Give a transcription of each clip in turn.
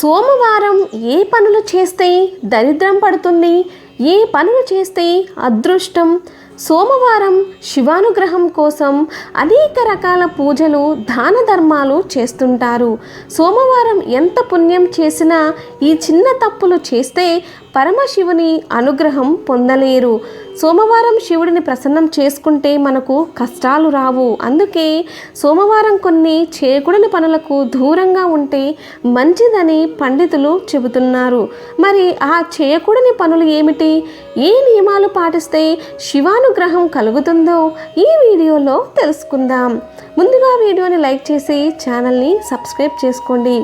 సోమవారం ఏ పనులు చేస్తే దరిద్రం పడుతుంది? ఏ పనులు చేస్తే అదృష్టం? సోమవారం శివానుగ్రహం కోసం అనేక రకాల పూజలు దాన ధర్మాలు చేస్తుంటారు. సోమవారం ఎంత పుణ్యం చేసినా ఈ చిన్న తప్పులు చేస్తే పరమశివుని అనుగ్రహం పొందలేరు. సోమవారం శివుడిని ప్రసన్నం చేసుకుంటే మనకు కష్టాలు రావు. అందుకే సోమవారం కొన్ని చేయకూడని పనులకు దూరంగా ఉంటే మంచిదని పండితులు చెబుతున్నారు. మరి ఆ చేయకూడని పనులు ఏమిటి? ఏ నియమాలు పాటిస్తే శివానుగ్రహం కలుగుతుందో ఈ వీడియోలో తెలుసుకుందాం. ముందుగా వీడియోని లైక్ చేసి ఛానల్ని సబ్స్క్రైబ్ చేసుకోండి.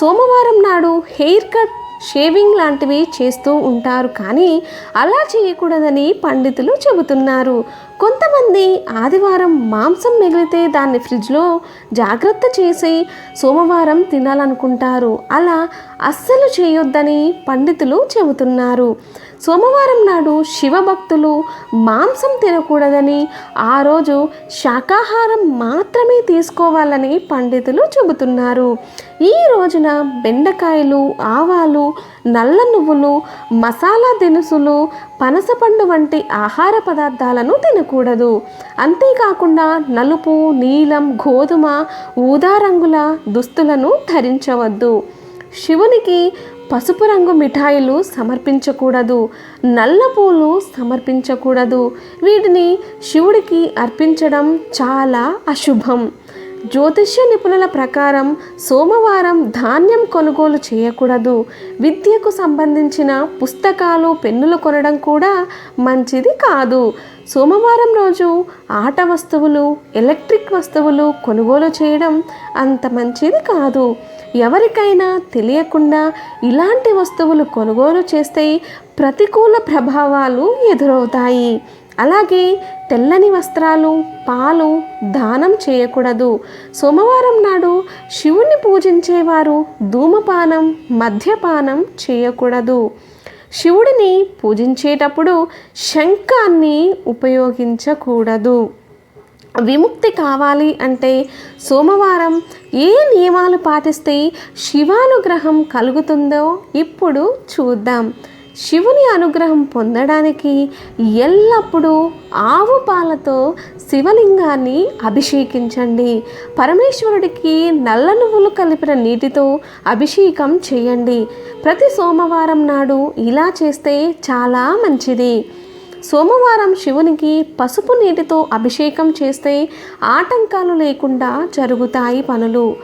సోమవారం నాడు హెయిర్ కట్ షేవింగ్ లాంటివి చేస్తూ ఉంటారు కానీ అలా చేయకూడదని పండితులు చెబుతున్నారు. కొంతమంది ఆదివారం మాంసం మిగిలితే దాన్ని ఫ్రిడ్జ్లో జాగ్రత్త చేసి సోమవారం తినాలనుకుంటారు. అలా అస్సలు చేయొద్దని పండితులు చెబుతున్నారు. సోమవారం నాడు శివభక్తులు మాంసం తినకూడదని ఆ రోజు శాకాహారం మాత్రమే తీసుకోవాలని పండితులు చెబుతున్నారు. ఈ రోజున బెండకాయలు ఆవాలు నల్ల నువ్వులు మసాలా దినుసులు పనసపండు వంటి ఆహార పదార్థాలను తినకూడదు. అంతేకాకుండా నలుపు నీలం గోధుమ ఊదా రంగుల దుస్తులను ధరించవద్దు. శివునికి పసుపు రంగు మిఠాయిలు సమర్పించకూడదు. నల్ల పూలు సమర్పించకూడదు. వీటిని శివుడికి అర్పించడం చాలా అశుభం. జ్యోతిష్య నిపుణుల ప్రకారం సోమవారం ధాన్యం కొనుగోలు చేయకూడదు. విద్యకు సంబంధించిన పుస్తకాలు పెన్నులు కొనడం కూడా మంచిది కాదు. సోమవారం రోజు ఆట వస్తువులు ఎలక్ట్రిక్ వస్తువులు కొనుగోలు చేయడం అంత మంచిది కాదు. ఎవరికైనా తెలియకుండా ఇలాంటి వస్తువులు కొనుగోలు చేస్తే ప్రతికూల ప్రభావాలు ఎదురవుతాయి. అలాగే తెల్లని వస్త్రాలు పాలు దానం చేయకూడదు. సోమవారం నాడు శివుణ్ణి పూజించేవారు ధూమపానం మద్యపానం చేయకూడదు. శివుడిని పూజించేటప్పుడు శంఖాన్ని ఉపయోగించకూడదు. విముక్తి కావాలి అంటే సోమవారం ఏ నియమాలు పాటిస్తే శివానుగ్రహం కలుగుతుందో ఇప్పుడు చూద్దాం. శివుని అనుగ్రహం పొందడానికి ఎల్లప్పుడూ ఆవు పాలతో శివలింగాన్ని అభిషేకించండి. పరమేశ్వరుడికి నల్ల నువ్వులు కలిపిన నీటితో అభిషేకం చేయండి. ప్రతి సోమవారం నాడు ఇలా చేస్తే చాలా మంచిది. సోమవారం శివునికి పసుపు నీటితో అభిషేకం చేస్తే ఆటంకాలు లేకుండా జరుగుతాయి పనులు.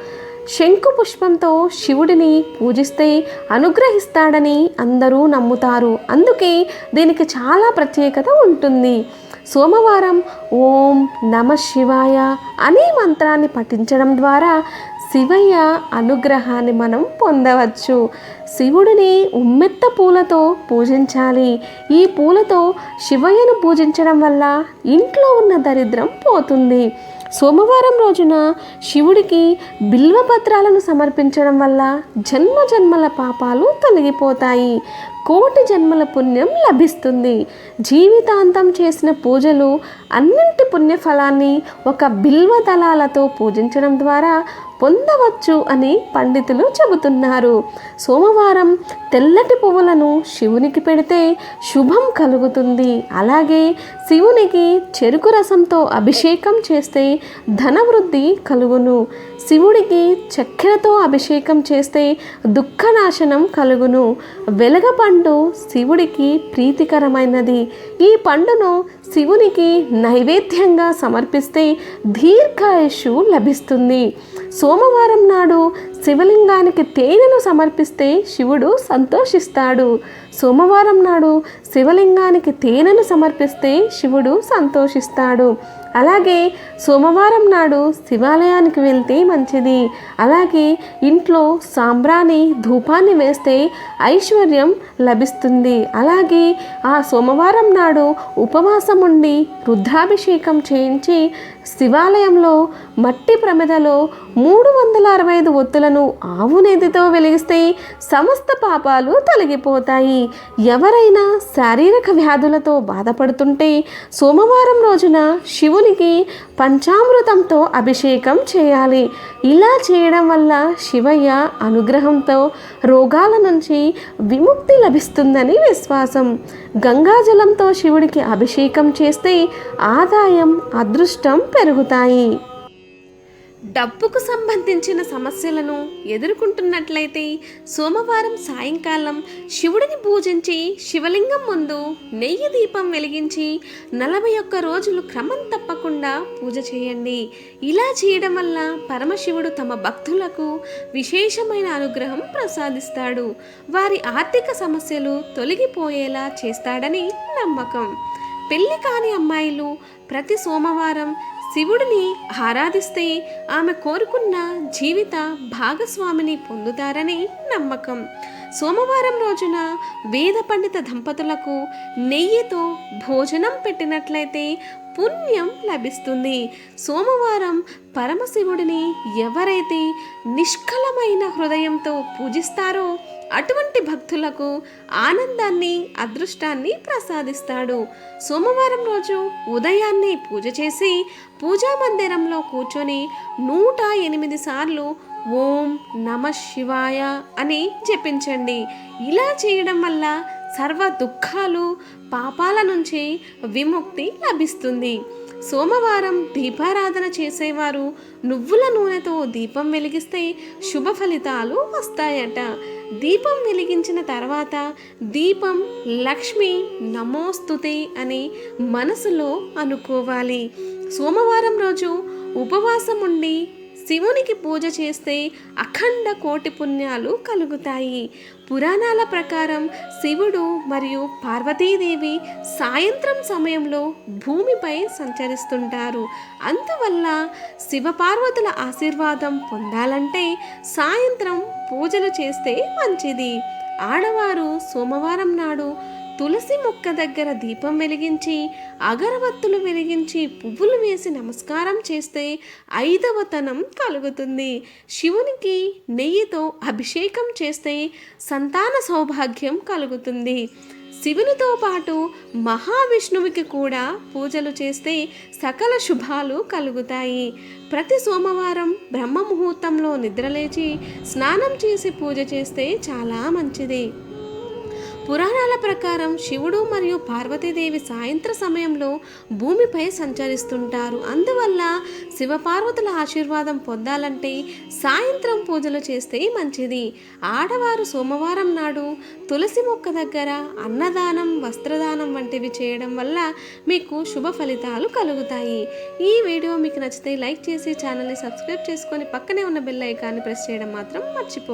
శంకు పుష్పంతో శివుడిని పూజిస్తే అనుగ్రహిస్తాడని అందరూ నమ్ముతారు. అందుకే దీనికి చాలా ప్రత్యేకత ఉంటుంది. సోమవారం ఓం నమ శివాయ అనే మంత్రాన్ని పఠించడం ద్వారా శివయ్య అనుగ్రహాన్ని మనం పొందవచ్చు. శివుడిని ఉమ్మెత్త పూలతో పూజించాలి. ఈ పూలతో శివయ్యను పూజించడం వల్ల ఇంట్లో ఉన్న దరిద్రం పోతుంది. సోమవారం రోజున శివుడికి బిల్వపత్రాలను సమర్పించడం వల్ల జన్మ జన్మల పాపాలు తొలగిపోతాయి. కోటి జన్మల పుణ్యం లభిస్తుంది. జీవితాంతం చేసిన పూజలు అన్నింటి పుణ్యఫలాన్ని ఒక బిల్వ దళాలతో పూజించడం ద్వారా పొందవచ్చు అని పండితులు చెబుతున్నారు. సోమవారం తెల్లటి పువ్వులను శివునికి పెడితే శుభం కలుగుతుంది. అలాగే శివునికి చెరుకు రసంతో అభిషేకం చేస్తే ధనవృద్ధి కలుగును. శివుడికి చక్కెరతో అభిషేకం చేస్తే దుఃఖనాశనం కలుగును. వెలగ పండు శివుడికి ప్రీతికరమైనది. ఈ పండును శివునికి నైవేద్యంగా సమర్పిస్తే దీర్ఘాయుషు లభిస్తుంది. సోమవారం నాడు శివలింగానికి తేనెను సమర్పిస్తే శివుడు సంతోషిస్తాడు. సోమవారం నాడు శివలింగానికి తేనెను సమర్పిస్తే శివుడు సంతోషిస్తాడు. అలాగే సోమవారం నాడు శివాలయానికి వెళ్తే మంచిది. అలాగే ఇంట్లో సాంబ్రాణి ధూపాన్ని వేస్తే ఐశ్వర్యం లభిస్తుంది. అలాగే ఆ సోమవారం నాడు ఉపవాసం ఉండి రుద్రాభిషేకం చేయించి శివాలయంలో మట్టి ప్రమిదలో మూడు వందల అరవై ఐదు ఒత్తులను ఆవు నేతితో వెలిగిస్తే సమస్త పాపాలు తొలగిపోతాయి. ఎవరైనా శారీరక వ్యాధులతో బాధపడుతుంటే సోమవారం రోజున శివునికి పంచామృతంతో అభిషేకం చేయాలి. ఇలా చేయడం వల్ల శివయ్య అనుగ్రహంతో రోగాల నుంచి విముక్తి లభిస్తుందని విశ్వాసం. గంగాజలంతో శివుడికి అభిషేకం చేస్తే ఆదాయం అదృష్టం పెరుగుతాయి. డబ్బుకు సంబంధించిన సమస్యలను ఎదుర్కొంటున్నట్లయితే సోమవారం సాయంకాలం శివుడిని పూజించి శివలింగం ముందు నెయ్యి దీపం వెలిగించి నలభై ఒక్క రోజులు క్రమం తప్పకుండా పూజ చేయండి. ఇలా చేయడం వల్ల పరమశివుడు తమ భక్తులకు విశేషమైన అనుగ్రహం ప్రసాదిస్తాడు. వారి ఆర్థిక సమస్యలు తొలగిపోయేలా చేస్తాడని నమ్మకం. పెళ్ళి కాని అమ్మాయిలు ప్రతి సోమవారం శివుడిని ఆరాధిస్తే ఆమె కోరుకున్న జీవిత భాగస్వామిని పొందుతారని నమ్మకం. సోమవారం రోజున వేద పండిత దంపతులకు నెయ్యితో భోజనం పెట్టినట్లయితే పుణ్యం లభిస్తుంది. సోమవారం పరమశివుడిని ఎవరైతే నిష్కలమైన హృదయంతో పూజిస్తారో అటువంటి భక్తులకు ఆనందాన్ని అదృష్టాన్ని ప్రసాదిస్తాడు. సోమవారం రోజు ఉదయాన్నే పూజ చేసి పూజా మందిరంలో కూర్చొని నూట ఎనిమిది సార్లు ఓం నమ శివాయ అని జపించండి ఇలా చేయడం వల్ల సర్వ దుఃఖాలు పాపాల నుంచి విముక్తి లభిస్తుంది. సోమవారం దీపారాధన చేసేవారు నువ్వుల నూనెతో దీపం వెలిగిస్తే శుభ ఫలితాలు వస్తాయట. దీపం వెలిగించిన తర్వాత దీపం లక్ష్మి నమోస్తుతే అని మనసులో అనుకోవాలి. సోమవారం రోజు ఉపవాసం ఉండి శివునికి పూజ చేస్తే అఖండ కోటి పుణ్యాలు కలుగుతాయి. పురాణాల ప్రకారం శివుడు మరియు పార్వతీదేవి సాయంత్రం సమయంలో భూమిపై సంచరిస్తుంటారు. అందువల్ల శివపార్వతుల ఆశీర్వాదం పొందాలంటే సాయంత్రం పూజలు చేస్తే మంచిది. ఆడవారు సోమవారం నాడు తులసి మొక్క దగ్గర దీపం వెలిగించి అగరవత్తులు వెలిగించి పువ్వులు వేసి నమస్కారం చేస్తే ఐదవతనం కలుగుతుంది. శివునికి నెయ్యితో అభిషేకం చేస్తే సంతాన సౌభాగ్యం కలుగుతుంది. శివునితో పాటు మహావిష్ణువుకి కూడా పూజలు చేస్తే సకల శుభాలు కలుగుతాయి. ప్రతి సోమవారం బ్రహ్మ ముహూర్తంలో నిద్రలేచి స్నానం చేసి పూజ చేస్తే చాలా మంచిది. పురాణాల ప్రకారం శివుడు మరియు పార్వతీదేవి సాయంత్ర సమయంలో భూమిపై సంచరిస్తుంటారు. అందువల్ల శివపార్వతుల ఆశీర్వాదం పొందాలంటే సాయంత్రం పూజలు చేస్తే మంచిది. ఆడవారు సోమవారం నాడు తులసి మొక్క దగ్గర అన్నదానం వస్త్రదానం వంటివి చేయడం వల్ల మీకు శుభ ఫలితాలు కలుగుతాయి. ఈ వీడియో మీకు నచ్చితే లైక్ చేసి ఛానల్ని సబ్స్క్రైబ్ చేసుకొని పక్కనే ఉన్న బెల్ ఐకాన్ని ప్రెస్ చేయడం మాత్రం మర్చిపో